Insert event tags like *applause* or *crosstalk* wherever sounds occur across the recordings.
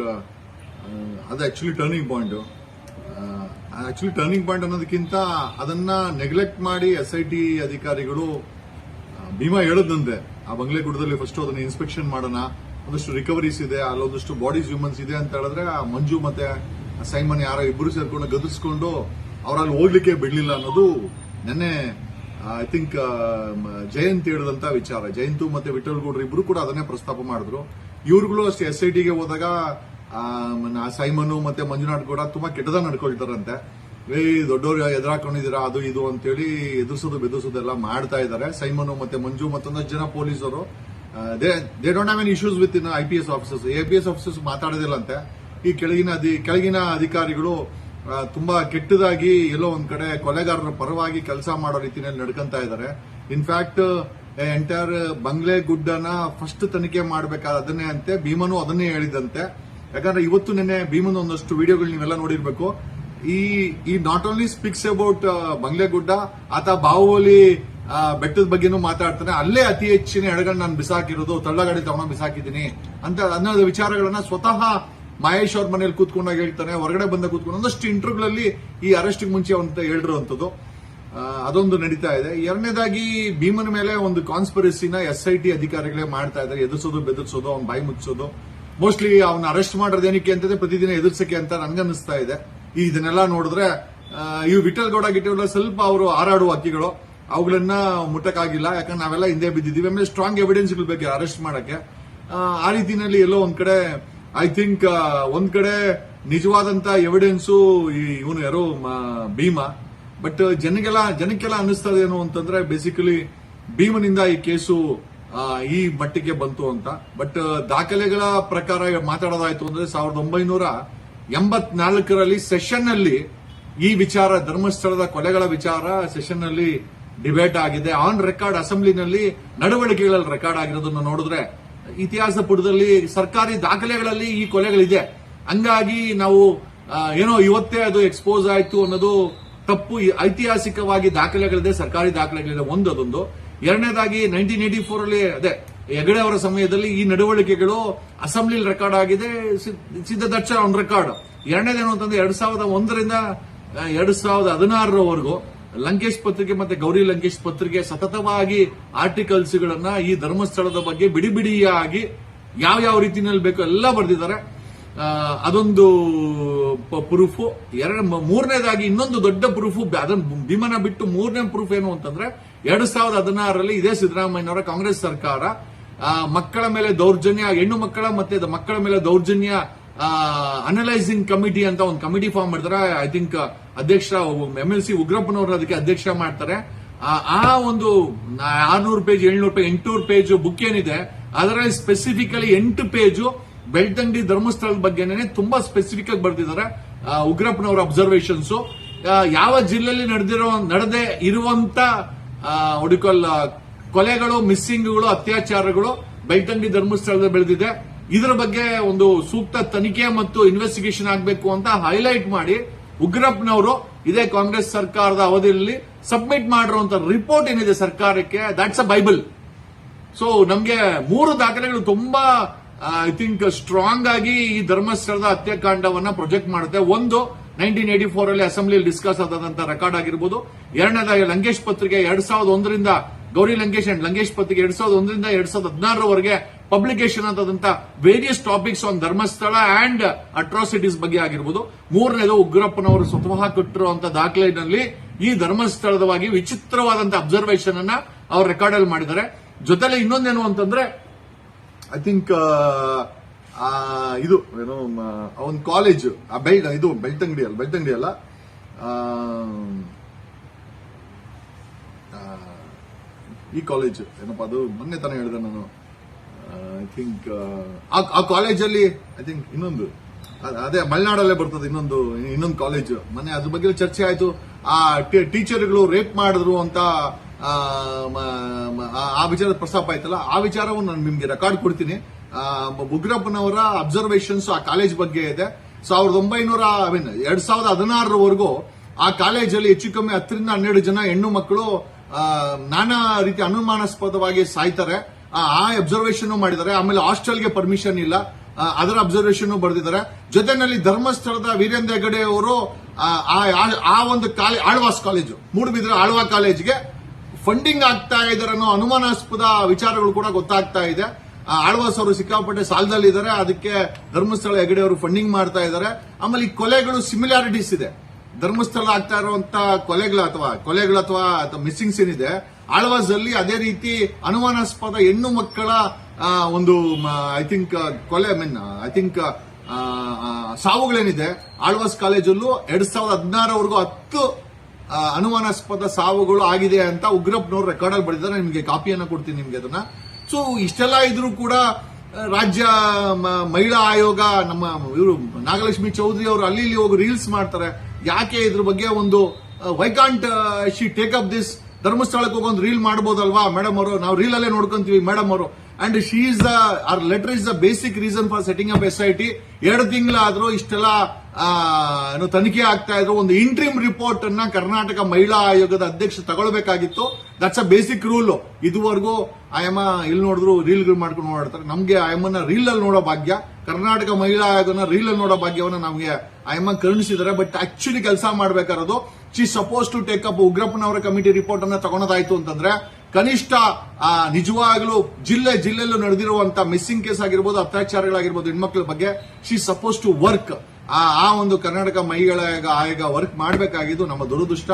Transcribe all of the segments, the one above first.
ಅದು actually turning point actually turning point ಅನ್ನೋದಕ್ಕಿಂತ ಅದನ್ನ ನೆಗ್ಲೆಕ್ಟ್ ಮಾಡಿ ಎಸ್ ಐ ಟಿ ಅಧಿಕಾರಿಗಳು ಭೀಮಾ ಹೇಳದಂತೆ ಆ ಬಂಗ್ಲೆಗುಡದಲ್ಲಿ ಫಸ್ಟ್ ಅದನ್ನ ಇನ್ಸ್ಪೆಕ್ಷನ್ ಮಾಡೋಣ. ಒಂದಷ್ಟು ರಿಕವರೀಸ್ ಇದೆ ಅಲ್ಲೊಂದಷ್ಟು ಬಾಡೀಸ್ ಹ್ಯೂಮನ್ಸ್ ಇದೆ ಅಂತ ಹೇಳಿದ್ರೆ ಆ ಮಂಜು ಮತ್ತೆ ಸೈಮನ್ ಯಾರೋ ಇಬ್ಬರು ಸೇರ್ಕೊಂಡು ಗದರ್ಸ್ಕೊಂಡು ಅವರಲ್ಲಿ ಹೋಗ್ಲಿಕ್ಕೆ ಬಿಡ್ಲಿಲ್ಲ ಅನ್ನೋದು ನೆನ್ನೆ ಐ ಥಿಂಕ್ ಜಯಂತ್ ಹೇಳಿದಂತ ವಿಚಾರ. ಜಯಂತು ಮತ್ತೆ ವಿಠಲ್ ಗೌಡ್ರು ಇಬ್ರು ಕೂಡ ಅದನ್ನೇ ಪ್ರಸ್ತಾಪ ಮಾಡಿದ್ರು. ಇವ್ರುಗಳು ಅಷ್ಟೇ ಎಸ್ ಐ ಟಿಗೆ ಹೋದಾಗ ಸೈಮನು ಮತ್ತೆ ಮಂಜುನಾಥ್ ಕೂಡ ತುಂಬಾ ಕೆಟ್ಟದಾಗ ನಡ್ಕೊಳ್ತಾರಂತೆ. ಏ, ದೊಡ್ಡವರು ಎದುರಾಕೊಂಡಿದ್ದೀರಾ, ಅದು ಇದು ಅಂತೇಳಿ ಎದುರಿಸೋದು ಬೆದರಿಸೋದು ಎಲ್ಲ ಮಾಡ್ತಾ ಇದ್ದಾರೆ. ಸೈಮನು ಮತ್ತೆ ಮಂಜು ಮತ್ತೊಂದಷ್ಟು ಜನ ಪೊಲೀಸರು. They they don't have any issues with in I P S officers A P S officers ಮಾತಾಡೋದಿಲ್ಲಂತೆ. ಈ ಕೆಳಗಿನ ಕೆಳಗಿನ ಅಧಿಕಾರಿಗಳು ತುಂಬಾ ಕೆಟ್ಟದಾಗಿ ಎಲ್ಲೋ ಒಂದ್ ಕಡೆ ಕೊಲೆಗಾರರ ಪರವಾಗಿ ಕೆಲಸ ಮಾಡೋ ರೀತಿಯಲ್ಲಿ ನಡ್ಕೊಂತ ಇದ್ದಾರೆ. ಇನ್ಫ್ಯಾಕ್ಟ್ ಎಂಟೈರ್ ಬಂಗ್ಲೆ ಗುಡ್ಡನ ಫಸ್ಟ್ ತನಿಖೆ ಮಾಡಬೇಕಾದ ಅದನ್ನೇ ಅಂತೆ, ಭೀಮನು ಅದನ್ನೇ ಹೇಳಿದಂತೆ. ಯಾಕಂದ್ರೆ ಇವತ್ತು ನಿನ್ನೆ ಭೀಮನ್ ಒಂದಷ್ಟು ವಿಡಿಯೋಗಳು ನೀವೆಲ್ಲ ನೋಡಿರ್ಬೇಕು. ಈ ಈ ನಾಟ್ ಓನ್ಲಿ ಸ್ಪೀಕ್ಸ್ ಅಬೌಟ್ ಬಂಗ್ಲೆ ಗುಡ್ಡ, ಆತ ಬಾಹುಬಲಿ ಬೆಟ್ಟದ ಬಗ್ಗೆನೂ ಮಾತಾಡ್ತಾನೆ. ಅಲ್ಲೇ ಅತಿ ಹೆಚ್ಚಿನ ಎಡಗಣ್ಣ ನಾನು ಬಿಸಾಕಿರೋದು, ತಳ್ಳಗಾಡಿ ತಗೊಂಡು ಬಿಸಾಕಿದ್ದೀನಿ ಅಂತ ಅನ್ನೋದು ವಿಚಾರಗಳನ್ನ ಸ್ವತಃ ಮಹೇಶ್ ಅವ್ರ ಮನೇಲಿ ಕೂತ್ಕೊಂಡಾಗ ಹೇಳ್ತಾನೆ. ಹೊರಗಡೆ ಬಂದ ಕೂತ್ಕೊಂಡು ಒಂದಷ್ಟು ಇಂಟರ್ವ್ಯೂಗಳಲ್ಲಿ ಈ ಅರೆಸ್ಟ್ ಮುಂಚೆ ಅಂತ ಹೇಳಿರುವಂತದ್ದು ಅದೊಂದು ನಡೀತಾ ಇದೆ. ಎರಡನೇದಾಗಿ ಭೀಮನ ಮೇಲೆ ಒಂದು ಕಾನ್ಸ್ಪರಸಿನ ಎಸ್ ಐ ಟಿ ಅಧಿಕಾರಿಗಳೇ ಮಾಡ್ತಾ ಇದ್ದಾರೆ. ಎದುರಿಸೋದು ಬೆದರಿಸೋದು ಅವ್ನ ಬಾಯಿ ಮುಚ್ಚೋದು ಮೋಸ್ಟ್ಲಿ ಅವನ್ನ ಅರೆಸ್ಟ್ ಮಾಡೋದು ಏನಕ್ಕೆ ಅಂತಂದ್ರೆ ಪ್ರತಿದಿನ ಎದುರಿಸಕ್ಕೆ ಅಂತ ನನ್ಗನ್ನಿಸ್ತಾ ಇದೆ. ಇದನ್ನೆಲ್ಲ ನೋಡಿದ್ರೆ ಇವು ವಿಠಲ್ ಗೌಡ ಗಿಟ್ಟಗೌಡ ಸ್ವಲ್ಪ ಅವರು ಹಾರಾಡುವ ಹಕ್ಕಿಗಳು. ಅವುಗಳನ್ನ ಮುಟ್ಟಕ್ಕಾಗಿಲ್ಲ. ಯಾಕಂದ್ರೆ ನಾವೆಲ್ಲ ಹಿಂದೆ ಬಿದ್ದಿದ್ದೀವಿ. ಆಮೇಲೆ ಸ್ಟ್ರಾಂಗ್ ಎವಿಡೆನ್ಸ್ಗಳು ಬೇಕು ಅರೆಸ್ಟ್ ಮಾಡಕ್ಕೆ. ಆ, ರೀತಿನಲ್ಲಿ ಎಲ್ಲೋ ಒಂದ್ ಕಡೆ ಐ ಥಿಂಕ್ ಒಂದ್ ಕಡೆ ನಿಜವಾದಂತ ಎವಿಡೆನ್ಸು ಇವನು ಯಾರು ಭೀಮಾ. ಬಟ್ ಜನಗೆಲ್ಲ, ಜನಕ್ಕೆಲ್ಲ ಅನಿಸ್ತದೆ ಏನು ಅಂತಂದ್ರೆ ಬೇಸಿಕಲಿ ಭೀಮನಿಂದ ಈ ಕೇಸು ಈ ಮಟ್ಟಿಗೆ ಬಂತು ಅಂತ. ಬಟ್ ದಾಖಲೆಗಳ ಪ್ರಕಾರ ಮಾತಾಡೋದಾಯ್ತು ಅಂದ್ರೆ ಸಾವಿರದ ಒಂಬೈನೂರ ಎಂಬತ್ನಾಲ್ಕರಲ್ಲಿ ಸೆಷನ್ ಅಲ್ಲಿ ಈ ವಿಚಾರ, ಧರ್ಮಸ್ಥಳದ ಕೊಲೆಗಳ ವಿಚಾರ ಸೆಷನ್ ಅಲ್ಲಿ ಡಿಬೇಟ್ ಆಗಿದೆ. ಆನ್ ರೆಕಾರ್ಡ್ ಅಸೆಂಬ್ಲಿನಲ್ಲಿ ನಡವಳಿಕೆಗಳಲ್ಲಿ ರೆಕಾರ್ಡ್ ಆಗಿರೋದನ್ನ ನೋಡಿದ್ರೆ ಇತಿಹಾಸ ಪುಟದಲ್ಲಿ ಸರ್ಕಾರಿ ದಾಖಲೆಗಳಲ್ಲಿ ಈ ಕೊಲೆಗಳಿದೆ. ಹಂಗಾಗಿ ನಾವು ಏನೋ ಇವತ್ತೇ ಅದು ಎಕ್ಸ್ಪೋಸ್ ಆಯ್ತು ಅನ್ನೋದು ತಪ್ಪು ಐತಿಹಾಸಿಕವಾಗಿ ದಾಖಲೆಗಳಿದೆ, ಸರ್ಕಾರಿ ದಾಖಲೆಗಳಿದೆ. ಒಂದು ಅದೊಂದು. ಎರಡನೇದಾಗಿ ನೈನ್ಟೀನ್ ಏಟಿ ಫೋರ್ ಅಲ್ಲಿ, ಅದೇ, ಹೆಗಡೆ ಅವರ ಸಮಯದಲ್ಲಿ ಈ ನಡವಳಿಕೆಗಳು ಅಸೆಂಬ್ಲಿ ರೆಕಾರ್ಡ್ ಆಗಿದೆ ಸಿದ್ಧದಕ್ಷ ಆನ್ ರೆಕಾರ್ಡ್ ಎರಡನೇದೇನು ಅಂತಂದ್ರೆ ಎರಡ್ ಸಾವಿರದ ಒಂದರಿಂದ ಎರಡ್ ಸಾವಿರದ ಹದಿನಾರರವರೆಗೂ ಲಂಕೇಶ್ ಪತ್ರಿಕೆ ಮತ್ತೆ ಗೌರಿ ಲಂಕೇಶ್ ಪತ್ರಿಕೆ ಸತತವಾಗಿ ಆರ್ಟಿಕಲ್ಸ್ ಗಳನ್ನ ಈ ಧರ್ಮಸ್ಥಳದ ಬಗ್ಗೆ ಬಿಡಿ ಬಿಡಿಯಾಗಿ ಯಾವ ಯಾವ ರೀತಿಯಲ್ಲಿ ಬೇಕೋ ಎಲ್ಲ ಬರೆದಿದ್ದಾರೆ. ಅದೊಂದು ಪ್ರೂಫ್ ಎರಡು ಮೂರನೇದಾಗಿ ಇನ್ನೊಂದು ದೊಡ್ಡ ಪ್ರೂಫ್ ಅದನ್ನ ಭೀಮನ ಬಿಟ್ಟು ಮೂರನೇ ಪ್ರೂಫ್ ಏನು ಅಂತಂದ್ರೆ, ಎರಡು ಸಾವಿರದ ಹದಿನಾರರಲ್ಲಿ ಇದೇ ಸಿದ್ದರಾಮಯ್ಯನವರ ಕಾಂಗ್ರೆಸ್ ಸರ್ಕಾರ ಮಕ್ಕಳ ಮೇಲೆ ದೌರ್ಜನ್ಯ, ಹೆಣ್ಣು ಮಕ್ಕಳ ಮತ್ತೆ ಮಕ್ಕಳ ಮೇಲೆ ದೌರ್ಜನ್ಯ ಅನಲೈಸಿಂಗ್ ಕಮಿಟಿ ಅಂತ ಒಂದು ಕಮಿಟಿ ಫಾರ್ಮ್ ಮಾಡ್ತಾರೆ. ಐ ಥಿಂಕ್ ಅಧ್ಯಕ್ಷ ಎಂ ಎಲ್ ಸಿ ಉಗ್ರಪ್ಪನವರು ಅದಕ್ಕೆ ಅಧ್ಯಕ್ಷ ಮಾಡ್ತಾರೆ. ಆ ಒಂದು ಆರ್ನೂರು ಪೇಜ್ ಏಳ್ನೂರು ಪೇಜ್ ಎಂಟುನೂರು ಪೇಜ್ ಬುಕ್ ಏನಿದೆ, ಅದರಲ್ಲಿ ಸ್ಪೆಸಿಫಿಕಲಿ ಎಂಟು ಪೇಜು ಬೆಳ್ತಂಗಡಿ ಧರ್ಮಸ್ಥಳದ ಬಗ್ಗೆನೇ ತುಂಬಾ ಸ್ಪೆಸಿಫಿಕ್ ಆಗಿ ಬರ್ತಿದ್ದಾರೆ ಉಗ್ರಪ್ಪನವರ ಅಬ್ಸರ್ವೇಷನ್ಸ್ ಯಾವ ಜಿಲ್ಲೆಯಲ್ಲಿ ನಡೆದಿರೋ, ನಡೆದೇ ಇರುವಂತ ಒಡಿಕಲ್ ಕೊಲೆಗಳು ಮಿಸ್ಸಿಂಗ್ಗಳು ಅತ್ಯಾಚಾರಗಳು ಬೆಳ್ತಂಗಡಿ ಧರ್ಮಸ್ಥಳದಲ್ಲಿ ಬೆಳೆದಿದೆ. ಇದರ ಬಗ್ಗೆ ಒಂದು ಸೂಕ್ತ ತನಿಖೆ ಮತ್ತು ಇನ್ವೆಸ್ಟಿಗೇಷನ್ ಆಗಬೇಕು ಅಂತ ಹೈಲೈಟ್ ಮಾಡಿ ಉಗ್ರಪ್ಪನವರು ಇದೇ ಕಾಂಗ್ರೆಸ್ ಸರ್ಕಾರದ ಅವಧಿಯಲ್ಲಿ ಸಬ್ಮಿಟ್ ಮಾಡಿರುವಂತ ರಿಪೋರ್ಟ್ ಏನಿದೆ ಸರ್ಕಾರಕ್ಕೆ ದಾಟ್ಸ್ ಅ ಬೈಬಲ್ ಸೊ ನಮಗೆ ಮೂರು ದಾಖಲೆಗಳು ತುಂಬಾ ಐ ಥಿಂಕ್ ಸ್ಟ್ರಾಂಗ್ ಆಗಿ ಈ ಧರ್ಮಸ್ಥಳದ ಹತ್ಯಾಕಾಂಡವನ್ನ ಪ್ರೊಜೆಕ್ಟ್ ಮಾಡುತ್ತೆ. ಒಂದು ನೈನ್ಟೀನ್ ಏಟಿ ಫೋರ್ ಅಲ್ಲಿ ಅಸೆಂಬ್ಲಿಯಲ್ಲಿ ಡಿಸ್ಕಸ್ ಆದಂತ ರೆಕಾರ್ಡ್ ಆಗಿರ್ಬೋದು. ಎರಡನೇದಾಗಿ ಲಂಕೇಶ್ ಪತ್ರಿಕೆ ಎರಡ್ ಸಾವಿರದ ಒಂದರಿಂದ, ಗೌರಿ ಲಂಕೇಶ್ ಅಂಡ್ ಲಂಕೇಶ್ ಪತ್ರಿಕೆ ಎರಡ್ ಸಾವಿರದ ಒಂದರಿಂದ ಎರಡ್ ಸಾವಿರದ ಹದಿನಾರರವರೆಗೆ ಪಬ್ಲಿಕೇಶನ್ ಆದಂತ various topics on Dharmasthala and atrocities ಬಗ್ಗೆ ಆಗಿರ್ಬೋದು. ಮೂರನೇದು ಉಗ್ರಪ್ಪನವರು ಸ್ವತಃ ಕೊಟ್ಟಿರುವಂತಹ ದಾಖಲೆಯಲ್ಲಿ ಈ ಧರ್ಮಸ್ಥಳದವಾಗಿ ವಿಚಿತ್ರವಾದಂತಹ ಅಬ್ಸರ್ವೇಷನ್ ಅನ್ನ ಅವರು ರೆಕಾರ್ಡ್ ಅಲ್ಲಿ ಮಾಡಿದ್ದಾರೆ. ಜೊತೆಲೆ ಇನ್ನೊಂದೇನು ಅಂತಂದ್ರೆ ಐ ಥಿಂಕ್ ಇದು, ಏನೋ ಅವನ್ ಕಾಲೇಜ್ ಆ ಬೆಲ್ ಇದು ಬೆಳ್ತಂಗಡಿ ಅಲ್ಲ ಬೆಳ್ತಂಗಡಿ ಅಲ್ಲ. ಈ ಕಾಲೇಜ್ ಏನಪ್ಪ, ಅದು ಮೊನ್ನೆ ತಾನೇ ಹೇಳಿದೆ ನಾನು. ಐ ಥಿಂಕ್ ಆ ಕಾಲೇಜಲ್ಲಿ ಐ ಥಿಂಕ್ ಇನ್ನೊಂದು ಅದೇ ಮಲೆನಾಡಲ್ಲೇ ಬರ್ತದೆ ಇನ್ನೊಂದು ಇನ್ನೊಂದು ಕಾಲೇಜ್ ಮೊನ್ನೆ ಅದ್ರ ಬಗ್ಗೆ ಚರ್ಚೆ ಆಯ್ತು. ಆ ಟೀಚರ್ಗಳು ರೇಪ್ ಮಾಡಿದ್ರು ಅಂತ ಆ, ವಿಚಾರ ಪ್ರಸ್ತಾಪ ಆಯ್ತಲ್ಲ ಆ ವಿಚಾರವನ್ನು ನಾನು ನಿಮಗೆ ರೆಕಾರ್ಡ್ ಕೊಡ್ತೀನಿ. ಉಗ್ರಪ್ಪನವರ ಅಬ್ಸರ್ವೇಷನ್ಸ್ ಆ ಕಾಲೇಜ್ ಬಗ್ಗೆ ಇದೆ. ಸಾವಿರದ ಒಂಬೈನೂರ ಐ ಮೀನ್ ಎರಡ್ ಸಾವಿರದ ಹದಿನಾರರವರೆಗೂ ಆ ಕಾಲೇಜಲ್ಲಿ ಹೆಚ್ಚು ಕಮ್ಮಿ ಹತ್ತರಿಂದ ಹನ್ನೆರಡು ಜನ ಹೆಣ್ಣು ಮಕ್ಕಳು ನಾನಾ ರೀತಿ ಅನುಮಾನಾಸ್ಪದವಾಗಿ ಸಾಯ್ತಾರೆ. ಆ ಅಬ್ಸರ್ವೇಷನ್ ಮಾಡಿದ್ದಾರೆ. ಆಮೇಲೆ ಹಾಸ್ಟೆಲ್ಗೆ ಪರ್ಮಿಷನ್ ಇಲ್ಲ. ಅದರ ಅಬ್ಸರ್ವೇಷನ್ ಬರೆದಿದ್ದಾರೆ. ಜೊತೆನಲ್ಲಿ ಧರ್ಮಸ್ಥಳದ ವೀರೇಂದ್ರ ಹೆಗಡೆ ಅವರು ಆ ಒಂದು ಕಾಲೇಜ್ ಆಳ್ವಾಸ್ ಕಾಲೇಜು ಮೂಡುಬಿದ್ರೆ ಆಳ್ವಾ ಕಾಲೇಜ್ಗೆ ಫಂಡಿಂಗ್ ಆಗ್ತಾ ಇದ್ದಾರೆ ಅನ್ನೋ ಅನುಮಾನಾಸ್ಪದ ವಿಚಾರಗಳು ಕೂಡ ಗೊತ್ತಾಗ್ತಾ ಇದೆ. ಆಳ್ವಾಸ್ ಅವರು ಸಿಕ್ಕಾಪಟ್ಟೆ ಸಾಲದಲ್ಲಿದ್ದಾರೆ ಅದಕ್ಕೆ ಧರ್ಮಸ್ಥಳ ಹೆಗಡೆ ಅವರು ಫಂಡಿಂಗ್ ಮಾಡ್ತಾ ಇದ್ದಾರೆ ಆಮೇಲೆ ಈ ಕೊಲೆಗಳು ಸಿಮಿಲಾರಿಟೀಸ್ ಇದೆ. ಧರ್ಮಸ್ಥಳ ಆಗ್ತಾ ಇರುವಂತ ಕೊಲೆಗಳು ಅಥವಾ ಕೊಲೆಗಳು ಅಥವಾ ಮಿಸ್ಸಿಂಗ್ಸ್ ಏನಿದೆ ಆಳ್ವಾಸ್ ಅಲ್ಲಿ ಅದೇ ರೀತಿ ಅನುಮಾನಾಸ್ಪದ ಹೆಣ್ಣು ಮಕ್ಕಳ ಒಂದು ಐ ಥಿಂಕ್ ಕೊಲೆ ಐ ಮೀನ್ ಐ ಥಿಂಕ್ ಸಾವುಗಳೇನಿದೆ. ಆಳ್ವಾಸ್ ಕಾಲೇಜಲ್ಲೂ ಎರಡ್ ಸಾವಿರದ ಹದಿನಾರವರೆಗೂ ಹತ್ತು ಅನುಮಾನಾಸ್ಪದ ಸಾವುಗಳು ಆಗಿದೆ ಅಂತ ಉಗ್ರಪ್ಪನವರು ರೆಕಾರ್ಡ್ ಅಲ್ಲಿ ಬರೆದಿದ್ದಾರೆ. ನಿಮಗೆ ಕಾಪಿಯನ್ನು ಕೊಡ್ತೀನಿ ನಿಮಗೆ ಅದನ್ನ. ಸೊ ಇಷ್ಟೆಲ್ಲ ಇದ್ರೂ ಕೂಡ ರಾಜ್ಯ ಮಹಿಳಾ ಆಯೋಗ, ನಮ್ಮ ಇವರು ನಾಗಲಕ್ಷ್ಮಿ ಚೌಧರಿ ಅವರು ಅಲ್ಲಿ ಇಲ್ಲಿ ಹೋಗಿ ರೀಲ್ಸ್ ಮಾಡ್ತಾರೆ. ಯಾಕೆ ಇದ್ರ ಬಗ್ಗೆ ಒಂದು why can't she take up this ಧರ್ಮಸ್ಥಳಕ್ಕೆ ಹೋಗಿ ಒಂದು ರೀಲ್ ಮಾಡ್ಬೋದಲ್ವಾ? ಮೇಡಮ್ ಅವರು, ನಾವು ರೀಲ್ ಅಲ್ಲೇ ನೋಡ್ಕೊಂತೀವಿ ಮೇಡಮ್ ಅವರು. And she is the R letter is the basic reason for setting up S I T ಎರಡು ತಿಂಗಳಾದ್ರೂ ಇಷ್ಟೆಲ್ಲ ತನಿಖೆ ಆಗ್ತಾ ಇದ್ರು. ಒಂದು ಇಂಟ್ರಿಮ್ ರಿಪೋರ್ಟ್ ಅನ್ನ ಕರ್ನಾಟಕ ಮಹಿಳಾ ಆಯೋಗದ ಅಧ್ಯಕ್ಷ ತಗೊಳ್ಬೇಕಾಗಿತ್ತು. ದಟ್ಸ್ ಅ ಬೇಸಿಕ್ ರೂಲ್ ಇದುವರೆಗೂ ಆಯಮ್ಮ ಇಲ್ಲಿ ನೋಡಿದ್ರು ರೀಲ್ಗಳು ಮಾಡ್ಕೊಂಡು ನೋಡ್ತಾರೆ ನಮ್ಗೆ ಆಯಮ್ಮನ ರೀಲ್ ಅಲ್ಲಿ ನೋಡೋ ಭಾಗ್ಯ, ಕರ್ನಾಟಕ ಮಹಿಳಾ ಆಯೋಗನ ರೀಲ್ ಅಲ್ಲಿ ನೋಡೋ ಭಾಗ್ಯವನ್ನು ನಮಗೆ ಆಯಮ್ಮ ಕರುಣಿಸಿದ್ದಾರೆ. ಬಟ್ ಆಕ್ಚುಲಿ ಕೆಲಸ ಮಾಡ್ಬೇಕಾರದು she suppose to take up ಉಗ್ರಪ್ಪನವರ committee report ಅನ್ನ ತಗೊಳೋದಾಯ್ತು ಅಂತಂದ್ರೆ ಕನಿಷ್ಠ ನಿಜವಾಗ್ಲೂ ಜಿಲ್ಲೆ ಜಿಲ್ಲೆಯಲ್ಲೂ ನಡೆದಿರುವಂತ ಮಿಸ್ಸಿಂಗ್ ಕೇಸ್ ಆಗಿರ್ಬೋದು, ಅತ್ಯಾಚಾರಗಳಾಗಿರ್ಬೋದು, ಹೆಣ್ಮಕ್ಳ ಬಗ್ಗೆ ಶಿ ಸಪೋಸ್ ಟು ವರ್ಕ್ ಆ ಒಂದು ಕರ್ನಾಟಕ ಮಹಿಳಾ ಆಯೋಗ ವರ್ಕ್ ಮಾಡಬೇಕಾಗಿದ್ದು ನಮ್ಮ ದುರದೃಷ್ಟ.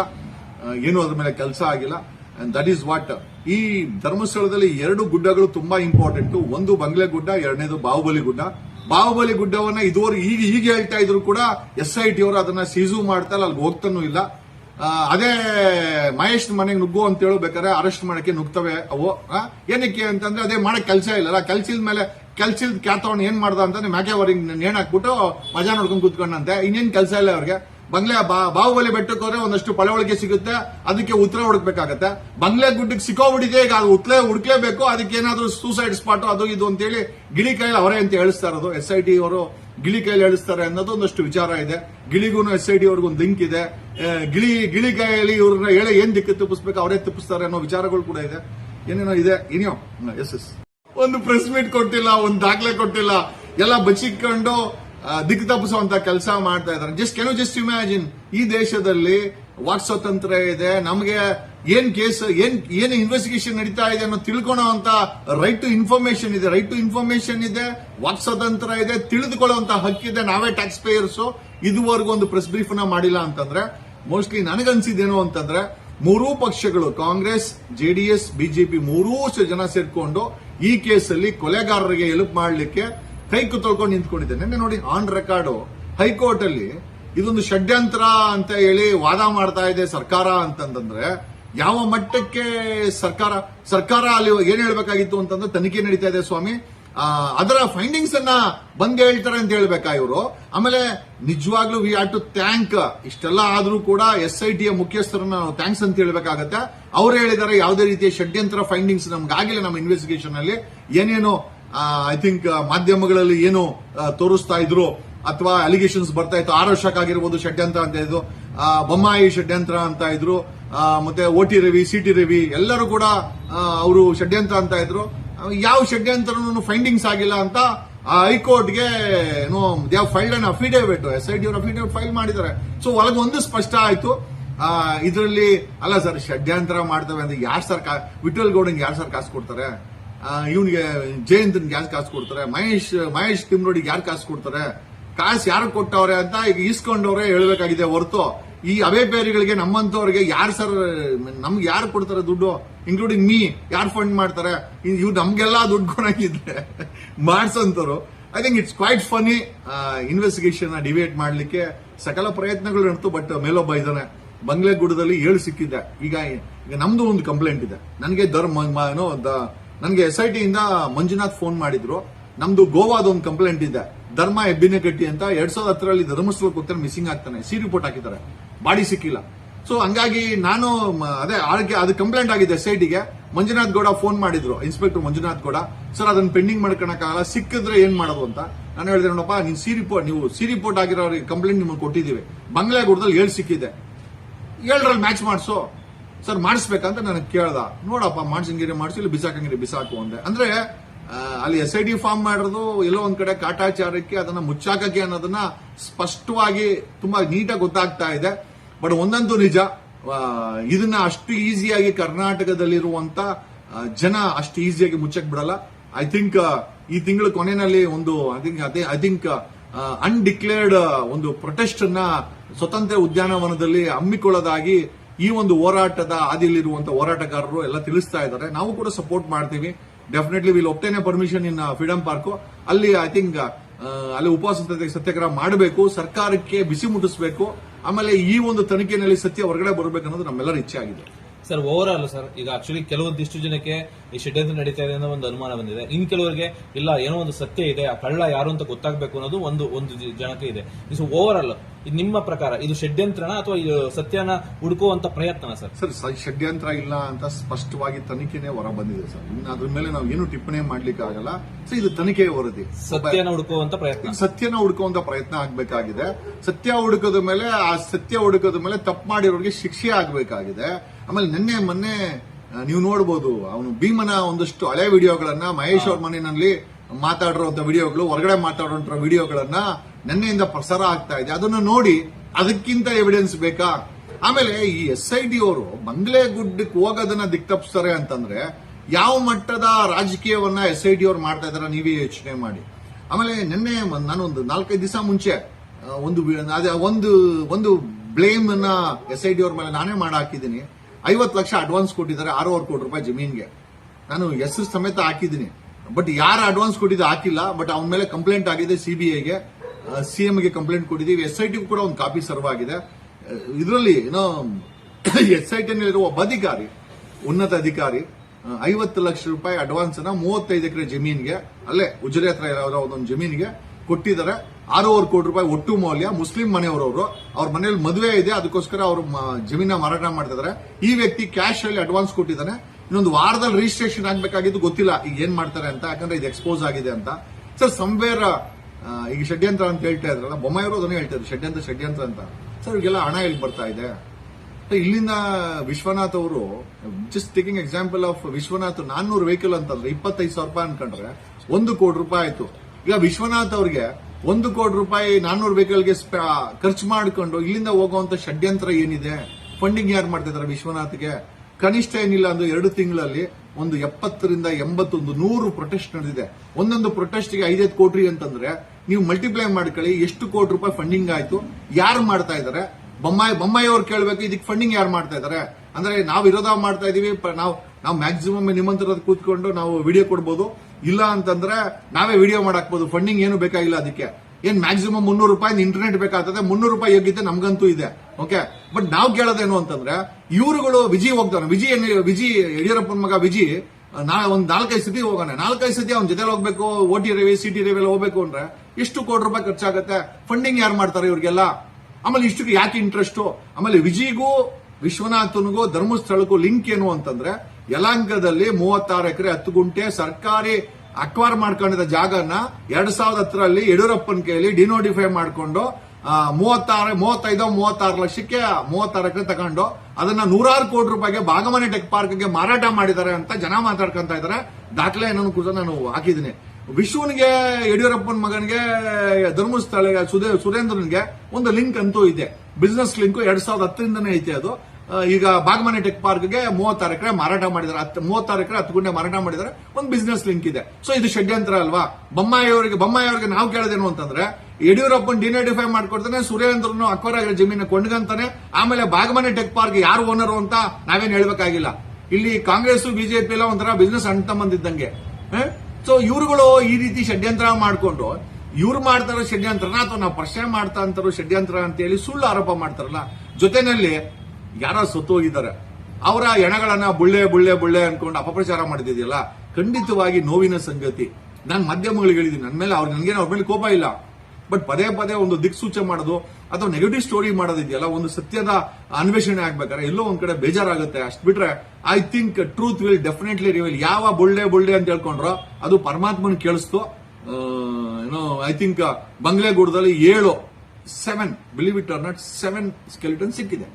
ಏನು ಅದ್ರ ಮೇಲೆ ಕೆಲಸ ಆಗಿಲ್ಲ. ಅಂಡ್ ದಟ್ ಈಸ್ ವಾಟ್ ಈ ಧರ್ಮಸ್ಥಳದಲ್ಲಿ ಎರಡು ಗುಡ್ಡಗಳು ತುಂಬಾ ಇಂಪಾರ್ಟೆಂಟ್ ಒಂದು ಬಂಗ್ಲೆ ಗುಡ್ಡ, ಎರಡನೇದು ಬಾಹುಬಲಿ ಗುಡ್ಡ. ಬಾಹುಬಲಿ ಗುಡ್ಡವನ್ನ ಇದುವರೆಗೂ ಈಗ ಈಗ ಹೇಳ್ತಾ ಇದ್ರು ಕೂಡ ಎಸ್ ಐ ಟಿ ಅವರು ಅದನ್ನ ಸೀಸು ಮಾಡ್ತಾ ಅಲ್ಲಿಗೆ ಹೋಗ್ತಾನೂ ಇಲ್ಲ. ಅದೇ ಮಹೇಶ್ ಮನೆಗೆ ನುಗ್ಗು ಅಂತ ಹೇಳಬೇಕಾದ್ರೆ ಅರೆಸ್ಟ್ ಮಾಡಕ್ಕೆ ನುಗ್ತವೆ ಅವು ಏನಕ್ಕೆ ಅಂತಂದ್ರೆ ಅದೇ ಮಾಡಕ್ ಕೆಲಸ ಇಲ್ಲ ಕೆಲ್ಸಿದ ಮೇಲೆ ಕೆಲ್ಸಿಲ್ದ ಕ್ಯಾತವನ್ ಏನ್ ಮಾಡ್ದ ಅಂತಂದ್ರೆ ಮ್ಯಾಕೆ ಅವ್ರಿಗೆ ನೇಣಾಕ್ಬಿಟ್ಟು ಮಜಾ ನೋಡ್ಕೊಂಡು ಕುತ್ಕೊಂಡಂತೆ. ಇನ್ನೇನ್ ಕೆಲಸ ಇಲ್ಲ ಅವ್ರಿಗೆ. ಬಂಗ್ಲೆ ಬಾಹುಬಲಿ ಬೆಟ್ಟಕ್ಕೆ ಹೋದ್ರೆ ಒಂದಷ್ಟು ಪಳವಳಿಕೆ ಸಿಗುತ್ತೆ, ಅದಕ್ಕೆ ಉತ್ತರ ಹುಡುಕ್ಬೇಕಾಗತ್ತೆ. ಬಂಗ್ಲೆ ಗುಡ್ಡಕ್ಕೆ ಸಿಕ್ಕೋಬಿಟ್ಟಿದೆ ಈಗ ಅದು ಉತ್ಲೆ ಹುಡುಕ್ಲೇಬೇಕು, ಅದಕ್ಕೆ ಏನಾದ್ರೂ ಸೂಸೈಡ್ ಸ್ಪಾಟ್ ಅದು ಇದು ಅಂತೇಳಿ ಗಿಳಿ ಕೈಯಲ್ಲಿ ಅವರೇ ಅಂತ ಹೇಳಿಸ್ತಾ ಇರೋದು. ಎಸ್ ಐ ಟಿ ಅವರು ಗಿಳಿ ಕೈಲಿ ಎಳಿಸ್ತಾರೆ ಅನ್ನೋದು ಒಂದಷ್ಟು ವಿಚಾರ ಇದೆ. ಗಿಳಿಗೂ ಎಸ್ ಐ ಡಿ ಅವ್ರಿಗೊಂದು ಲಿಂಕ್ ಇದೆ. ಗಿಳಿ ಗಿಳಿ ಕೈಯಲ್ಲಿ ಇವ್ರನ್ನ ಹೇಳಿ ಏನ್ ದಿಕ್ಕು ತಪ್ಪಿಸ್ಬೇಕು, ಅವರೇ ತಪ್ಪಿಸ್ತಾರೆ ಅನ್ನೋ ವಿಚಾರಗಳು ಕೂಡ ಇದೆ. ಏನೇನೋ ಇದೆ? ಇನಿಯೋ. ಎಸ್ ಎಸ್ ಒಂದು ಪ್ರೆಸ್ ಮೀಟ್ ಕೊಟ್ಟಿಲ್ಲ, ಒಂದು ದಾಖಲೆ ಕೊಟ್ಟಿಲ್ಲ. ಎಲ್ಲ ಬಚ್ಚಿಕೊಂಡು ದಿಕ್ಕು ತಪ್ಪಿಸುವಂತ ಕೆಲಸ ಮಾಡ್ತಾ ಇದ್ದಾರೆ. ಜಸ್ಟ್ ಕೆನೋ ಜಸ್ಟ್ ಇಮ್ಯಾಜಿನ್ ಈ ದೇಶದಲ್ಲಿ ವಾಕ್ ಸ್ವಾತಂತ್ರ್ಯ ಇದೆ. ನಮಗೆ ಏನ್ ಕೇಸ್, ಏನ್, ಏನು ಇನ್ವೆಸ್ಟಿಗೇಷನ್ ನಡೀತಾ ಇದೆ ಅನ್ನೋ ತಿಳ್ಕೊಳ್ಳೋ ಅಂತ ರೈಟ್ ಟು ಇನ್ಫಾರ್ಮೇಶನ್ ಇದೆ. ರೈಟ್ ಟು ಇನ್ಫಾರ್ಮೇಶನ್ ಇದೆ, ವಾಕ್ ಸ್ವತಂತ್ರ ಇದೆ ತಿಳಿದುಕೊಳ್ಳುವಂತ ಹಕ್ಕಿದೆ ನಾವೇ ಟ್ಯಾಕ್ಸ್ ಪೇಯರ್ಸ್ ಇದುವರೆಗೂ ಒಂದು ಪ್ರೆಸ್ ಬ್ರೀಫ್ನ ಮಾಡಿಲ್ಲ ಅಂತಂದ್ರೆ ಮೋಸ್ಟ್ಲಿ ನನಗನ್ಸಿದ್ದೇನು ಅಂತಂದ್ರೆ, ಮೂರೂ ಪಕ್ಷಗಳು, ಕಾಂಗ್ರೆಸ್ ಜೆಡಿಎಸ್ ಬಿಜೆಪಿ ಮೂರೂ ಜನ ಸೇರ್ಕೊಂಡು ಈ ಕೇಸಲ್ಲಿ ಕೊಲೆಗಾರರಿಗೆ ಹೆಲ್ಪ್ ಮಾಡಲಿಕ್ಕೆ ಕೈ ಕುತ್ಕೊಂಡು ನಿಂತ್ಕೊಂಡಿದೆ ನಿನ್ನೆ ನೋಡಿ ಆನ್ ರೆಕಾರ್ಡ್ ಹೈಕೋರ್ಟ್ ಅಲ್ಲಿ ಇದೊಂದು ಷಡ್ಯಂತ್ರ ಅಂತ ಹೇಳಿ ವಾದ ಮಾಡ್ತಾ ಇದೆ ಸರ್ಕಾರ ಅಂತಂದ್ರೆ ಯಾವ ಮಟ್ಟಕ್ಕೆ ಸರ್ಕಾರ ಸರ್ಕಾರ ಅಲ್ಲಿ ಏನ್ ಹೇಳ್ಬೇಕಾಗಿತ್ತು ಅಂತಂದ್ರೆ ತನಿಖೆ ನಡೀತಾ ಇದೆ ಸ್ವಾಮಿ. ಅದರ ಫೈಂಡಿಂಗ್ಸ್ ಅನ್ನ ಬಂದ್ ಹೇಳ್ತಾರೆ ಅಂತ ಹೇಳ್ಬೇಕಾ ಇವರು? ಆಮೇಲೆ ನಿಜವಾಗ್ಲೂ ವಿ ಹ್ಯಾವ್ ಟು ಥ್ಯಾಂಕ್ ಇಷ್ಟೆಲ್ಲ ಆದ್ರೂ ಕೂಡ ಎಸ್ ಐ ಟಿಯ ಮುಖ್ಯಸ್ಥರನ್ನ ನಾವು ಥ್ಯಾಂಕ್ಸ್ ಅಂತ ಹೇಳ್ಬೇಕಾಗತ್ತೆ. ಅವ್ರು ಹೇಳಿದ್ದಾರೆ ಯಾವುದೇ ರೀತಿಯ ಷಡ್ಯಂತ್ರ ಫೈಂಡಿಂಗ್ಸ್ ನಮ್ಗೆ ಆಗಿಲ್ಲ ನಮ್ಮ ಇನ್ವೆಸ್ಟಿಗೇಷನ್ ಅಲ್ಲಿ. ಏನೇನು ಐ ಥಿಂಕ್ ಮಾಧ್ಯಮಗಳಲ್ಲಿ ಏನು ತೋರಿಸ್ತಾ ಇದ್ರು ಅಥವಾ ಅಲಿಗೇಷನ್ಸ್ ಬರ್ತಾ ಇತ್ತು. ಆರೋಷಕ್ ಆಗಿರ್ಬೋದು ಷಡ್ಯಂತ್ರ ಅಂತ ಇದ್ರು. ಬೊಮ್ಮಾಯಿ ಷಡ್ಯಂತ್ರ ಅಂತ ಇದ್ರು. ಮತ್ತೆ O T Ravi C T Ravi, ಎಲ್ಲರೂ ಕೂಡ ಅವರು ಷಡ್ಯಂತ್ರ ಅಂತ ಇದ್ರು. ಯಾವ ಷಡ್ಯಂತ್ರನೂ ಫೈಂಡಿಂಗ್ಸ್ ಆಗಿಲ್ಲ ಅಂತ ಹೈಕೋರ್ಟ್ಗೆ, ಏನೋ they filed an affidavit S I D ಅವರು ಅಫಿಡೇವಿಟ್ ಫೈಲ್ ಮಾಡಿದ್ದಾರೆ. ಸೊ ಒಳಗೆ ಒಂದು ಸ್ಪಷ್ಟ ಆಯ್ತು. ಇದರಲ್ಲಿ, ಅಲ್ಲ ಸರ್ ಷಡ್ಯಂತ್ರ ಮಾಡ್ತವೆ ಅಂದ್ರೆ ಯಾರು ಸರ್ ಕಾ ವಿಠಲ್ ಗೌಡಂಗೆ ಯಾರು ಸರ್ ಕಾಸು ಕೊಡ್ತಾರೆ? ಇವನಿಗೆ ಜಯಂತನ್ಗೆ ಯಾರು ಕಾಸು ಕೊಡ್ತಾರೆ? ಮಹೇಶ್ ಮಹೇಶ್ ತಿಮ್ರೋಡಿಗೆ ಯಾರು ಕಾಸು ಕೊಡ್ತಾರೆ? ಕಾಸು ಯಾರು ಕೊಟ್ಟವ್ರೆ ಅಂತ ಈಗ ಈಸ್ಕೊಂಡವ್ರೆ ಹೇಳ್ಬೇಕಾಗಿದೆ ಹೊರತು. ಈ ಅವೇ ಬೇರಿಗಳಿಗೆ ನಮ್ಮಂತವ್ರಿಗೆ ಯಾರು ಸರ್, ನಮ್ಗೆ ಯಾರು ಕೊಡ್ತಾರೆ ದುಡ್ಡು? ಇನ್ಕ್ಲೂಡಿಂಗ್ ಮೀ ಯಾರು ಫಂಡ್ ಮಾಡ್ತಾರೆ? ಇವ್ ನಮ್ಗೆಲ್ಲ ದುಡ್ಡು ಕೊಡಂಗಿದ್ರೆ ಮಾಡ್ಸಂತವ್ರು I think it's quite funny investigation debate ಮಾಡ್ಲಿಕ್ಕೆ ಸಕಲ ಪ್ರಯತ್ನಗಳು ನಡೆತು ಬಟ್ ಮೇಲೊಬ್ಬ ಇದ್ದಾನೆ. ಬಂಗ್ಲೆಗೂಡದಲ್ಲಿ ಏಳು ಸಿಕ್ಕಿದೆ. ಈಗ ಈಗ ನಮ್ದು ಒಂದು ಕಂಪ್ಲೇಂಟ್ ಇದೆ. ನನಗೆ ಮ- ಏನೋ ನನಗೆ ಎಸ್ ಐ ಟಿಯಿಂದ ಮಂಜುನಾಥ್ ಫೋನ್ ಮಾಡಿದ್ರು. ನಮ್ದು ಗೋವಾದ ಒಂದು ಕಂಪ್ಲೇಂಟ್ ಇದೆ. ಧರ್ಮ ಹೆಬ್ಬಿನಕಟ್ಟಿ ಅಂತ ಎರಡ್ ಸಾವಿರದ ಹತ್ತರಲ್ಲಿ ಧರ್ಮಸ್ಥಳಕ್ಕೆ ಹೋಗ್ತಾರೆ ಮಿಸ್ಸಿಂಗ್ ಆಗ್ತಾನೆ. ಸಿ ರಿಪೋರ್ಟ್ ಹಾಕಿದ್ದಾರೆ. ಬಾಡಿ ಸಿಕ್ಕಿಲ್ಲ. ಸೊ ಹಂಗಾಗಿ ನಾನು ಅದೇ ಆಳ್ಗೆ ಅದು ಕಂಪ್ಲೇಂಟ್ ಆಗಿದೆ S I Manjunath Gowda phone ಮಾಡಿದ್ರು ಇನ್ಸ್ಪೆಕ್ಟರ್ ಮಂಜುನಾಥ್ ಗೌಡ. ಸರ್ ಅದನ್ನ ಪೆಂಡಿಂಗ್ ಮಾಡ್ಕೊಳಕ್ಕಾಗಲ್ಲ ಸಿಕ್ಕಿದ್ರೆ ಏನ್ ಮಾಡೋದು ಅಂತ? ನಾನು ಹೇಳಿದೆ, ನೋಡಪ್ಪ ನೀವು ಸಿ ರಿಪೋರ್ಟ್ ನೀವು ಸಿ ರಿಪೋರ್ಟ್ ಆಗಿರೋ ಕಂಪ್ಲೇಂಟ್ ನಿಮ್ಗೆ ಕೊಟ್ಟಿದ್ದೀವಿ. ಬಂಗ್ಲಾಗೂಡದಲ್ಲಿ ಏಳು ಸಿಕ್ಕಿದೆ. ಏಳರಲ್ಲಿ ಮ್ಯಾಚ್ ಮಾಡಿಸು. ಸರ್ ಮಾಡಿಸ್ಬೇಕಂತ ನನಗೆ ಕೇಳ್ದ. ನೋಡಪ್ಪ ಮಾಡ್ಸಂಗಿರಿ ಮಾಡಿಸಿ, ಇಲ್ಲಿ ಬಿಸಾಕಂಗಿರಿ ಬಿಸಾಕು ಅಂದೆ. ಅಂದ್ರೆ ಅಲ್ಲಿ ಎಸ್ ಐ ಡಿ ಫಾರ್ಮ್ ಮಾಡಿರೋದು ಎಲ್ಲೋ ಒಂದ್ ಕಡೆ ಕಾಟಾಚಾರಕ್ಕೆ, ಅದನ್ನ ಮುಚ್ಚಾಕಕ್ಕೆ ಅನ್ನೋದನ್ನ ಸ್ಪಷ್ಟವಾಗಿ ತುಂಬಾ ನೀಟಾಗಿ ಗೊತ್ತಾಗ್ತಾ ಇದೆ. ಬಟ್ ಒಂದಂತೂ ನಿಜ ಇದನ್ನ ಅಷ್ಟು ಈಸಿಯಾಗಿ ಕರ್ನಾಟಕದಲ್ಲಿರುವಂತ ಜನ ಅಷ್ಟು ಈಸಿಯಾಗಿ ಮುಚ್ಚಕ್ ಬಿಡಲ್ಲ. ಐ ಥಿಂಕ್ ಈ ತಿಂಗಳ ಕೊನೆಯಲ್ಲಿ ಒಂದು I think I think undeclared ಒಂದು ಪ್ರೊಟೆಸ್ಟ್ ಅನ್ನ ಸ್ವತಂತ್ರ ಉದ್ಯಾನವನದಲ್ಲಿ ಹಮ್ಮಿಕೊಳ್ಳೋದಾಗಿ ಈ ಒಂದು ಹೋರಾಟದ ಹಾದಿಯಲ್ಲಿರುವಂತಹ ಹೋರಾಟಗಾರರು ಎಲ್ಲ ತಿಳಿಸ್ತಾ ಇದ್ದಾರೆ. ನಾವು ಕೂಡ ಸಪೋರ್ಟ್ ಮಾಡ್ತೀವಿ. Definitely will obtain permission in Freedom Park ಅಲ್ಲಿ ಐ ಥಿಂಕ್ ಅಲ್ಲಿ ಉಪವಾಸ ಸತ್ಯ- ಸತ್ಯಾಗ್ರಹ ಮಾಡಬೇಕು, ಸರ್ಕಾರಕ್ಕೆ ಬಿಸಿ ಮುಟ್ಟಿಸಬೇಕು, ಆಮೇಲೆ ಈ ಒಂದು ತನಿಖೆಯಲ್ಲಿ ಸತ್ಯ ಹೊರಗಡೆ ಬರಬೇಕು ಅನ್ನೋದು ನಮ್ಮೆಲ್ಲರ ಇಚ್ಛೆ ಆಗಿದೆ. ಸರ್ ಓವರ್ ಆಲ್ ಸರ್ ಈಗ ಆಕ್ಚುಲಿ ಕೆಲವೊಂದಿಷ್ಟು ಜನಕ್ಕೆ ಈ ಷಡ್ಯಂತ್ರ ನಡೀತಾ ಇದೆ ಅನ್ನೋ ಒಂದು ಅನುಮಾನ ಬಂದಿದೆ. ಇನ್ ಕೆಲವರಿಗೆ ಇಲ್ಲ, ಏನೋ ಒಂದು ಸತ್ಯ ಇದೆ, ಆ ಕಳ್ಳ ಯಾರು ಅಂತ ಗೊತ್ತಾಗಬೇಕು ಅನ್ನೋದು ಒಂದು ಒಂದು ಜನಕ್ಕೆ ಇದೆ. ಸೊ ಓವರ್ ಆಲ್ ನಿಮ್ಮ ಪ್ರಕಾರ ಇದು ಷಡ್ಯಂತ್ರನ ಅಥವಾ ಇದು ಸತ್ಯನ ಹುಡುಕುವಂತ ಪ್ರಯತ್ನ ಸರ್? ಸರ್ ಷಡ್ಯಂತ್ರ ಇಲ್ಲ ಅಂತ ಸ್ಪಷ್ಟವಾಗಿ ತನಿಖೆನೇ ಹೊರ ಬಂದಿದೆ ಸರ್. ಇನ್ನು ಅದ್ರ ಮೇಲೆ ನಾವು ಏನು ಟಿಪ್ಪಣಿ ಮಾಡ್ಲಿಕ್ಕೆ ಆಗಲ್ಲ. ಸೊ ಇದು ತನಿಖೆ ವರದಿ. ಸತ್ಯನ ಹುಡುಕುವಂತ ಪ್ರಯತ್ನ. ಸತ್ಯನ ಹುಡುಕುವಂತ ಪ್ರಯತ್ನ ಆಗ್ಬೇಕಾಗಿದೆ. ಸತ್ಯ ಹುಡುಕದ ಮೇಲೆ ಆ ಸತ್ಯ ಹುಡುಕದ ಮೇಲೆ ತಪ್ಪು ಮಾಡಿರೋರಿಗೆ ಶಿಕ್ಷೆ ಆಗ್ಬೇಕಾಗಿದೆ. ಆಮೇಲೆ ನಿನ್ನೆ ಮೊನ್ನೆ ನೀವು ನೋಡಬಹುದು ಅವನು ಭೀಮನ ಒಂದಷ್ಟು ಹಳೆ ವಿಡಿಯೋಗಳನ್ನ ಮಹೇಶ್ ಅವ್ರ ಮನೆಯಲ್ಲಿ ಮಾತಾಡಿರುವಂತ ವಿಡಿಯೋಗಳು ಹೊರಗಡೆ ಮಾತಾಡುವಂತ ವಿಡಿಯೋಗಳನ್ನ ನಿನ್ನೆಯಿಂದ ಪ್ರಸಾರ ಆಗ್ತಾ ಇದೆ. ಅದನ್ನು ನೋಡಿ ಅದಕ್ಕಿಂತ ಎವಿಡೆನ್ಸ್ ಬೇಕಾ? ಆಮೇಲೆ ಈ ಎಸ್ ಐ ಡಿ ಅವರು ಬಂಗ್ಲೆಗುಡ್ಡಕ್ಕೆ ಹೋಗೋದನ್ನ ದಿಕ್ತಪ್ಸ್ತಾರೆ ಅಂತಂದ್ರೆ ಯಾವ ಮಟ್ಟದ ರಾಜಕೀಯವನ್ನ ಎಸ್ ಐ ಡಿ ಅವ್ರು ಮಾಡ್ತಾ ಇದಾರೆ ನೀವೇ ಯೋಚನೆ ಮಾಡಿ. ಆಮೇಲೆ ನಿನ್ನೆ ನಾನೊಂದು ನಾಲ್ಕೈದು ದಿವಸ ಮುಂಚೆ ಒಂದು ಅದೇ, ಒಂದು ಒಂದು ಬ್ಲೇಮ್ ಅನ್ನ ಎಸ್ ಐ ಡಿ ಅವ್ರ ಮೇಲೆ ನಾನೇ ಮಾಡಿ ಹಾಕಿದ್ದೀನಿ. ಐವತ್ತು ಲಕ್ಷ ಅಡ್ವಾನ್ಸ್ ಕೊಟ್ಟಿದ್ದಾರೆ, ಆರೂವರೆ ಕೋಟಿ ರೂಪಾಯಿ ಜಮೀನ್ಗೆ. ನಾನು ಹೆಸರು ಸಮೇತ ಹಾಕಿದ್ದೀನಿ. ಬಟ್ ಯಾರು ಅಡ್ವಾನ್ಸ್ ಕೊಟ್ಟಿದ್ದು ಹಾಕಿಲ್ಲ ಬಟ್ ಅವನ ಮೇಲೆ ಕಂಪ್ಲೇಂಟ್ ಆಗಿದೆ ಸಿಬಿಐಗೆ ಸಿಎಂಗೆ ಕಂಪ್ಲೇಂಟ್ ಕೊಟ್ಟಿದ್ದೀವಿ. ಎಸ್ ಐ ಟಿ ಕೂಡ ಒಂದು ಕಾಪಿ ಸರ್ವ್ ಆಗಿದೆ. ಇದರಲ್ಲಿ ಏನೋ ಎಸ್ ಐ *coughs* ಟಿನಲ್ಲಿರುವ ಒಬ್ಬ ಅಧಿಕಾರಿ, ಉನ್ನತ ಅಧಿಕಾರಿ ಐವತ್ತು ಲಕ್ಷ ರೂಪಾಯಿ ಅಡ್ವಾನ್ಸ್ ಅನ್ನ ಮೂವತ್ತೈದು ಎಕರೆ ಜಮೀನಿಗೆ, ಅಲ್ಲೇ ಉಜಿರೆ ಹತ್ರ ಇರೋ ಒಂದೊಂದು ಜಮೀನಿಗೆ ಕೊಟ್ಟಿದ್ದಾರೆ. ಆರೂವರೆ ಕೋಟಿ ರೂಪಾಯಿ ಒಟ್ಟು ಮೌಲ್ಯ ಮುಸ್ಲಿಂ ಮನೆಯವರವರು. ಅವ್ರ ಮನೆಯಲ್ಲಿ ಮದುವೆ ಇದೆ, ಅದಕ್ಕೋಸ್ಕರ ಅವರು ಜಮೀನ ಮಾರಾಟ ಮಾಡ್ತಿದ್ದಾರೆ. ಈ ವ್ಯಕ್ತಿ ಕ್ಯಾಶ್ ಅಲ್ಲಿ ಅಡ್ವಾನ್ಸ್ ಕೊಟ್ಟಿದ್ದಾನೆ. ಇನ್ನೊಂದು ವಾರದಲ್ಲಿ ರಿಜಿಸ್ಟ್ರೇಷನ್ ಆಗ್ಬೇಕಾಗಿದ್ದು ಗೊತ್ತಿಲ್ಲ. ಈಗ ಏನ್ ಮಾಡ್ತಾರೆ ಅಂತ, ಯಾಕಂದ್ರೆ ಇದು ಎಕ್ಸ್ಪೋಸ್ ಆಗಿದೆ ಅಂತ. ಸರ್ ಸಂವೇರ್ ಈಗ ಷಡ್ಯಂತ್ರ ಅಂತ ಹೇಳ್ತಾ ಇದ್ರಲ್ಲ ಬೊಮ್ಮಾಯಿರು ಅದನ್ನೇ ಹೇಳ್ತಾ ಇದ್ರು, ಷಡ್ಯಂತ್ರ ಷಡ್ಯಂತ್ರ ಅಂತ. ಸರ್, ಇವರಿಗೆಲ್ಲ ಹಣ ಎಲ್ಲಿ ಬರ್ತಾ ಇದೆ? ಇಲ್ಲಿಂದ ವಿಶ್ವನಾಥ್ ಅವರು just taking example of Vishwanath, ನಾನ್ನೂರು ವೆಹಿಕಲ್ ಅಂತಂದ್ರೆ, ಇಪ್ಪತ್ತೈದು ಸಾವಿರ ರೂಪಾಯಿ ಅನ್ಕೊಂಡ್ರೆ, ಒಂದು ಕೋಟಿ ರೂಪಾಯಿ ಆಯ್ತು. ಈಗ ವಿಶ್ವನಾಥ್ ಅವ್ರಿಗೆ ಒಂದು ಕೋಟಿ ರೂಪಾಯಿ ನಾನ್ನೂರು ವೆಹಿಕಲ್ಗೆ ಖರ್ಚು ಮಾಡಿಕೊಂಡು ಇಲ್ಲಿಂದ ಹೋಗುವಂತ ಷಡ್ಯಂತ್ರ ಏನಿದೆ? ಫಂಡಿಂಗ್ ಯಾರು ಮಾಡ್ತಿದ್ದಾರೆ ವಿಶ್ವನಾಥ್ಗೆ? ಕನಿಷ್ಠ ಏನಿಲ್ಲ ಅಂದ್ರೆ ಎರಡು ತಿಂಗಳಲ್ಲಿ ಒಂದು ಎಪ್ಪತ್ತರಿಂದ ಎಂಬತ್ತೊಂದು ನೂರು ಪ್ರೊಟೆಸ್ಟ್ ನಡೆದಿದೆ. ಒಂದೊಂದು ಪ್ರೊಟೆಸ್ಟ್ಗೆ ಐದೈದು ಕೋಟಿ ಅಂತಂದ್ರೆ ನೀವು ಮಲ್ಟಿಪ್ಲೈ ಮಾಡ್ಕೊಳ್ಳಿ, ಎಷ್ಟು ಕೋಟಿ ರೂಪಾಯಿ ಫಂಡಿಂಗ್ ಆಯ್ತು, ಯಾರು ಮಾಡ್ತಾ ಇದ್ದಾರೆ? ಬೊಮ್ಮಾಯಿ ಬೊಮ್ಮಾಯಿ ಅವ್ರು ಕೇಳಬೇಕು, ಇದಕ್ಕೆ ಫಂಡಿಂಗ್ ಯಾರು ಮಾಡ್ತಾ ಇದ್ದಾರೆ? ಅಂದ್ರೆ ನಾವು ವಿರೋಧ ಮಾಡ್ತಾ ಇದೀವಿ ನಾವು ನಾವು ಮ್ಯಾಕ್ಸಿಮಮ್ ನಿಮ್ಮಂತರ ಕೂತ್ಕೊಂಡು ನಾವು ವಿಡಿಯೋ ಕೊಡ್ಬೋದು. ಇಲ್ಲ ಅಂತಂದ್ರೆ ನಾವೇ ವಿಡಿಯೋ ಮಾಡಾಕ್ಬೋದು ಫಂಡಿಂಗ್ ಏನು ಬೇಕಾಗಿಲ್ಲ ಅದಕ್ಕೆ. ಏನ್ ಮ್ಯಾಕ್ಸಿಮಮ್ ಮುನ್ನೂರು ರೂಪಾಯಿ ಇಂಟರ್ನೆಟ್ ಬೇಕಾಗ್ತದೆ, ಮುನ್ನೂರು ರೂಪಾಯಿ ಯೋಗ್ಯತೆ ನಮ್ಗಂತೂ ಇದೆ ಓಕೆ ಬಟ್ ನಾವು ಕೇಳೋದೇನು ಅಂತಂದ್ರೆ, ಇವರುಗಳು ವಿಜಿ ಹೋಗ್ತಾನೆ ವಿಜಿ ವಿಜಿ ಯಡಿಯೂರಪ್ಪನ ಮಗ ವಿಜಿ ನಾ, ಒಂದ್ ನಾಲ್ಕೈದು ಸತಿ ಹೋಗೋಣ ನಾಲ್ಕೈದು ಸತಿ ಅವ್ನ ಜೊತೆ ಹೋಗ್ಬೇಕು OT Ravi C T Ravi ಹೋಗ್ಬೇಕು ಅಂದ್ರೆ ಎಷ್ಟು ಕೋಟಿ ರೂಪಾಯಿ ಖರ್ಚಾಗುತ್ತೆ. ಫಂಡಿಂಗ್ ಯಾರು ಮಾಡ್ತಾರೆ ಇವ್ರಿಗೆಲ್ಲ? ಆಮೇಲೆ ಇಷ್ಟಕ್ಕೆ ಯಾಕೆ ಇಂಟ್ರೆಸ್ಟು ಆಮೇಲೆ ವಿಜಿಗೂ, ವಿಶ್ವನಾಥನ್ಗೂ, ಧರ್ಮಸ್ಥಳಕ್ಕೂ ಲಿಂಕ್ ಏನು ಅಂತಂದ್ರೆ ಯಲಾಂಕದಲ್ಲಿ ಮೂವತ್ತಾರು ಎಕರೆ ಹತ್ತು ಗುಂಟೆ ಸರ್ಕಾರಿ ಅಕ್ವೈರ್ ಮಾಡ್ಕೊಂಡಿದ್ದ ಜಾಗನ ಎರಡ್ ಸಾವಿರದ ಹತ್ತರಲ್ಲಿ ಯಡಿಯೂರಪ್ಪನ ಕೈಯಲ್ಲಿ ಡಿನೋಟಿಫೈ ಮಾಡಿಕೊಂಡು ಮೂವತ್ತಾರು, ಮೂವತ್ತೈದು, ಮೂವತ್ತಾರು ಲಕ್ಷಕ್ಕೆ ಮೂವತ್ತಾರು ಎಕರೆ ತಗೊಂಡು ಅದನ್ನ ನೂರಾರು ಕೋಟಿ ರೂಪಾಯಿಗೆ ಬಾಗಮನೆ ಟೆಕ್ ಪಾರ್ಕ್ಗೆ ಮಾರಾಟ ಮಾಡಿದ್ದಾರೆ ಅಂತ ಜನ ಮಾತಾಡ್ಕೊಂತ ಇದ್ದಾರೆ. ದಾಖಲೆ ಏನನ್ನು ಕೂಡ ನಾನು ಹಾಕಿದ್ದೀನಿ. ವಿಶ್ವನಿಗೆ ಯಡಿಯೂರಪ್ಪನ ಮಗನಿಗೆ ಧರ್ಮಸ್ಥಳ ಸುಧೇ, ಸುರೇಂದ್ರನ್ಗೆ ಒಂದು ಲಿಂಕ್ ಅಂತೂ ಇದೆ. ಬಿಸ್ನೆಸ್ ಲಿಂಕ್ ಎರಡ್ ಸಾವಿರದ ಹತ್ತರಿಂದನೇ ಐತೆ ಅದು. ಈಗ ಬಾಗಮನೆ ಟೆಕ್ ಪಾರ್ಕ್ಗೆ ಮೂವತ್ತಾರು ಎಕರೆ ಮಾರಾಟ ಮಾಡಿದ್ದಾರೆ. ಹತ್ತು- ಮೂವತ್ತಾರು ಎಕರೆ ಹತ್ತು ಗುಂಡೆ ಮಾರಾಟ ಮಾಡಿದ್ದಾರೆ. ಒಂದು ಬಿಸ್ನೆಸ್ ಲಿಂಕ್ ಇದೆ. ಸೊ ಇದು ಷಡ್ಯಂತ್ರ ಅಲ್ವಾ? ಬೊಮ್ಮಾಯಿ ಅವರಿಗೆ ಬೊಮ್ಮಾಯಿ ಅವರಿಗೆ ನಾವು ಕೇಳೋದೇನು ಅಂತಂದ್ರೆ, ಯಡಿಯೂರಪ್ಪನ ಡಿನೈಡಿಫೈ ಮಾಡ್ಕೊಡ್ತಾನೆ, ಸುರೇಂದ್ರನು ಅಕ್ವರಾಗಿರೋ ಜಮೀನ ಕೊಂಡ್ಗಂತಾನೆ ಆಮೇಲೆ ಬಾಗಮನೆ ಟೆಕ್ ಪಾರ್ಕ್ ಯಾರು ಓನರು ಅಂತ ನಾವೇನು ಹೇಳ್ಬೇಕಾಗಿಲ್ಲ. ಇಲ್ಲಿ ಕಾಂಗ್ರೆಸ್ ಬಿಜೆಪಿ ಎಲ್ಲ ಒಂಥರ ಬಿಸ್ನೆಸ್ ಅಂತ ಬಂದಿದ್ದಂಗೆ ಸೊ ಇವರುಗಳು ಈ ರೀತಿ ಷಡ್ಯಂತ್ರ ಮಾಡಿಕೊಂಡು, ಇವ್ರು ಮಾಡ್ತಾರೋ ಷಡ್ಯಂತ್ರನ ಅಥವಾ ನಾವು ಪ್ರಶ್ನೆ ಮಾಡ್ತಾ ಅಂತಾರೋ ಷಡ್ಯಂತ್ರ ಅಂತ ಹೇಳಿ ಸುಳ್ಳು ಆರೋಪ ಮಾಡ್ತಾರಲ್ಲ, ಜೊತೆನಲ್ಲಿ ಯಾರೋ ಸತ್ತು ಹೋಗಿದ್ದಾರೆ. ಅವರ ಎಣಗಳನ್ನ ಬುಳ್ಳೆ ಬುಳ್ಳೆ ಬುಳ್ಳೆ ಅನ್ಕೊಂಡು ಅಪಪ್ರಚಾರ ಮಾಡಿದಿದೆಯಲ್ಲ ಖಂಡಿತವಾಗಿ ನೋವಿನ ಸಂಗತಿ. ನಾನು ಮಾಧ್ಯಮಗಳಿಗೆ ಹೇಳಿದ್ದೀನಿ ನನ್ನ ಮೇಲೆ ಅವ್ರು ನನಗೇನು ಅವ್ರ ಮೇಲೆ ಕೋಪ ಇಲ್ಲ. ಬಟ್ ಪದೇ ಪದೇ ಒಂದು ದಿಕ್ಸೂಚನೆ ಮಾಡೋದು ಅಥವಾ ನೆಗೆಟಿವ್ ಸ್ಟೋರಿ ಮಾಡೋದಿದೆಯಲ್ಲ, ಒಂದು ಸತ್ಯದ ಅನ್ವೇಷಣೆ ಆಗ್ಬೇಕಾದ್ರೆ ಎಲ್ಲೋ ಒಂದ್ ಕಡೆ ಬೇಜಾರಾಗುತ್ತೆ. ಅಷ್ಟು ಬಿಟ್ರೆ I think truth will definitely reveal ಯಾವ ಬುಳ್ಳೆ ಬುಳ್ಳೆ ಅಂತ ಹೇಳ್ಕೊಂಡ್ರೋ ಅದು ಪರಮಾತ್ಮನ ಕೇಳಿಸ್ತು. ಏನೋ ಐ ಥಿಂಕ್ ಬಂಗ್ಲೆಗೂಡದಲ್ಲಿ ಏಳು seven believe it or not seven skeleton ಸಿಕ್ಕಿದೆ.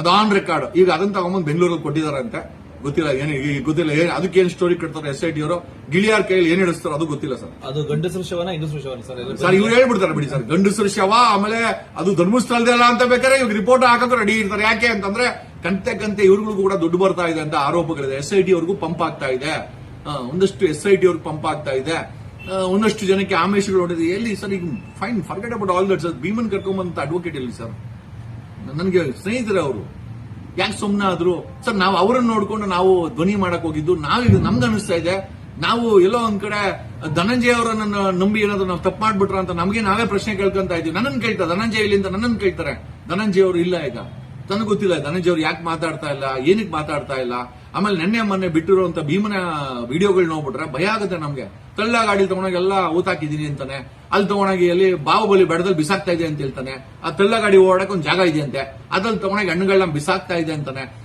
ಅದು ಆನ್ ರೆಕಾರ್ಡ್ ಈಗ ಅದನ್ನ ತಗೊಂಬಂದು ಬೆಂಗಳೂರಲ್ಲಿ ಕೊಟ್ಟಿದಾರಂತೆ. ಗೊತ್ತಿಲ್ಲ ಏನು ಗೊತ್ತಿಲ್ಲ ಏನ್ ಅದಕ್ಕೆ ಏನ್ ಸ್ಟೋರಿ ಕಟ್ತಾರೆ ಎಸ್ ಐ ಟಿ ಅವರು? ಗಿಳಿಯಾರ್ ಕೈಯಲ್ಲಿ ಏನ್ ಹಿಡಿಸ್ತಾರೋ ಅದು ಗೊತ್ತಿಲ್ಲ ಸರ್. ಅದು ಗಂಡಸರು ಶವನ ಹಿಂದೂ ಶವನ ಸರ್? ಸರ್ ಇವ್ರು ಹೇಳ್ಬಿಡ್ತಾರೆ ಬಿಡಿ ಸರ್ ಗಂಡಸರು ಶವ ಆಮೇಲೆ ಅದು ಧರ್ಮಸ್ಥಳದ ಅಲ್ಲ ಅಂತ ಬೇಕಾದ್ರೆ ಇವಾಗ ರಿಪೋರ್ಟ್ ಹಾಕೋಕೆ ರೆಡಿ ಇರ್ತಾರೆ. ಯಾಕೆ ಅಂತಂದ್ರೆ ಕಂತೆ ಕಂತೆ ಇವ್ರಿಗೂ ಕೂಡ ದುಡ್ಡು ಬರ್ತಾ ಇದೆ ಅಂತ ಆರೋಪಗಳಿದೆ. ಎಸ್ ಐ ಟಿ ಅವ್ರಿಗೂ ಪಂಪ್ ಆಗ್ತಾ ಇದೆ. ಒಂದಷ್ಟು ಎಸ್ ಐ ಟಿ ಅವ್ರಿಗೆ ಪಂಪ್ ಆಗ್ತಾ ಇದೆ. ಒಂದಷ್ಟು ಜನಕ್ಕೆ ಆಮೇಶಗಳು ಹೊಡೆದಿದೆ. ಎಲ್ಲಿ ಸರ್ ಈಗ fine forget about all that sir. ಭೀಮನ್ ಕರ್ಕೊಂಬಂತ ಅಡ್ವೊಕೇಟ್ ಇಲ್ಲಿ ಸರ್? ನನಗೆ ಸ್ನೇಹಿತರೆ ಅವರು. ಯಾಕೆ ಸುಮ್ಮನೆ ಆದ್ರು ಸರ್, ನಾವು ಅವರನ್ನ ನೋಡ್ಕೊಂಡು ನಾವು ಧ್ವನಿ ಮಾಡಕ್ ಹೋಗಿದ್ದು ನಾವೀಗ ನಮ್ಗೆ ಅನಿಸ್ತಾ ಇದೆ. ನಾವು ಎಲ್ಲೋ ಒಂದ್ ಕಡೆ ಧನಂಜಯ ಅವರನ್ನ ನಂಬಿ ಏನಾದ್ರು ನಾವು ತಪ್ಪು ಮಾಡ್ಬಿಟ್ರ ಅಂತ ನಮಗೆ ನಾವೇ ಪ್ರಶ್ನೆ ಕೇಳ್ಕೊಂತ ಇದ್ವಿ ನನ್ನನ್ನು ಕೇಳ್ತಾರೆ ಧನಂಜಯ ಇಲ್ಲಿಂದ ನನ್ನನ್ನು ಕೇಳ್ತಾರೆ. ಧನಂಜಯ ಅವರು ಇಲ್ಲ ಈಗ. ನನಗೆ ಗೊತ್ತಿಲ್ಲ, ಧನಂಜಯ ಅವ್ರು ಯಾಕೆ ಮಾತಾಡ್ತಾ ಇಲ್ಲ ಏನಕ್ಕೆ ಮಾತಾಡ್ತಾ ಇಲ್ಲ. ಆಮೇಲೆ ನೆನ್ನೆ ಮೊನ್ನೆ ಬಿಟ್ಟಿರುವಂತ ಭೀಮನ ವಿಡಿಯೋಗಳು ನೋಡ್ಬಿಟ್ರೆ ಭಯ ಆಗುತ್ತೆ ನಮ್ಗೆ. ತಳ್ಳ ಗಾಡಿ ತಗೊಂಡಾಗ ಎಲ್ಲ ಊತಾಕಿದೀನಿ ಅಂತಾನೆ. ಅಲ್ಲಿ ತಗೊಂಡಾಗಿ ಎಲ್ಲಿ ಬಾಹುಬಲಿ ಬೆಡದಲ್ಲಿ ಬಿಸಾಕ್ತಾ ಇದೆ ಅಂತ ಹೇಳ್ತಾನೆ. ಆ ತಳ್ಳ ಗಾಡಿ ಓಡಾಡಕ್ಕೆ ಒಂದು ಜಾಗ ಇದೆ ಅಂತೆ ಅದ್ರಲ್ಲಿ ತಗೊಂಡಾಗ ಹಣ್ಣುಗಳನ್ನ ಬಿಸಾಕ್ತಾ ಇದೆ ಅಂತಾನೆ.